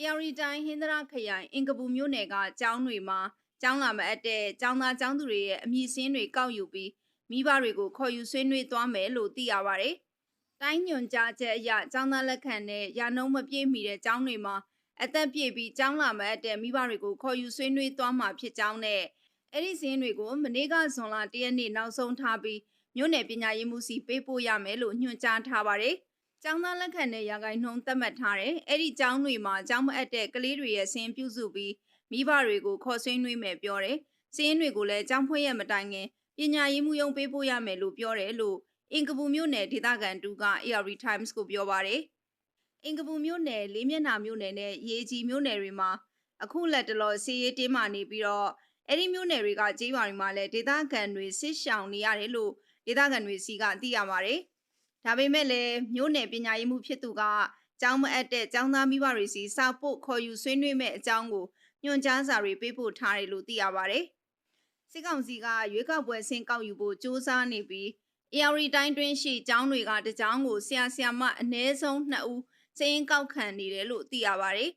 အေရီတိုင်းဟင်္ဒရာခရိုင်အင်ကပူမြို့နယ်ကကျောင်းတွေမှာကျောင်းလာမအပ်တဲ့ကျောင်းသားကျောင်းသူတွေရဲ့အမည်စင်းတွေကောက်ယူပြီးမိဘတွေကိုခေါ်ယူဆွေးနွေးသွားမယ်လို့သိရပါတယ်။တိုင်းညွန်ကြားချက်အရကျောင်းသားလက်ခံတဲ့ရာနှုံးမပြည့်မီတဲ့ကျောင်းတွေမှာအသက်ပြည့်ပြီးကျောင်းလာမအပ်တဲ့မိဘတွေကိုခေါ်ယူဆွေးနွေးသွားမှာဖြစ်ကြောင်းနဲ့အဲ့ဒီစင်းတွေကိုမနေ့ကဇွန်လ၁ရက်နေ့နောက်ဆုံးထားပြီးမြို့နယ်ပညာရေးမှုစီပေးပို့ရမယ်လို့ညွှန်ကြားထားပါတယ်။ ကျောင်းသားလက်ခံတဲ့ရာဂိုင်နှုန်းသတ်မှတ်ထားတယ်။အဲ့ဒီကျောင်းတွေမှာကျောင်းမအပ်တဲ့ကလေးတွေရဲ့စင်ပြုစုပြီးမိဘတွေကိုခေါ်ဆွေးနွေးမယ်ပြောတယ်။စင်းတွေကိုလည်းကျောင်းဖွင့်ရမတိုင်ခင်ပညာရေးမှုယုံပေးပို့ရမယ်လို့ပြောတယ်လို့အင်ကပူမြို့နယ်ဒေသခံတူက AR Times ကိုပြောပါတယ်။အင်ကပူမြို့နယ်လေးမျက်နှာမြို့နယ်နဲ့ရေကြီးမြို့နယ်တွေမှာအခုလက်တလောစီရေးတင်းမာနေပြီးတော့အဲ့ဒီမြို့နယ်တွေကကြေးရွာတွေမှာလည်းဒေသခံတွေဆစ်ရှောင်နေရတယ်လို့ဒေသခံတွေစီကသိရပါတယ်။ ဒါပေမဲ့လည်းမြို့နယ်ပညာရေးမှုဖြစ်သူကကျောင်းမအပ်တဲ့ကျောင်းသားမိဘတွေစီစာပို့ခေါ်ယူဆွေးနွေးမဲ့အကြောင်းကိုညွှန်ကြားစာတွေပေးပို့ထားတယ်လို့သိရပါတယ်။စစ်ကောင်စီကရွေးကောက်ပွဲဆင်းကောက်ယူဖို့စ조사နေပြီး AR တိုင်းတွင်းရှိကျောင်းတွေကတကျောင်းကိုဆရာဆရာမအနည်းဆုံး2ဦးစည်ရင်ကောက်ခံနေတယ်လို့သိရပါတယ်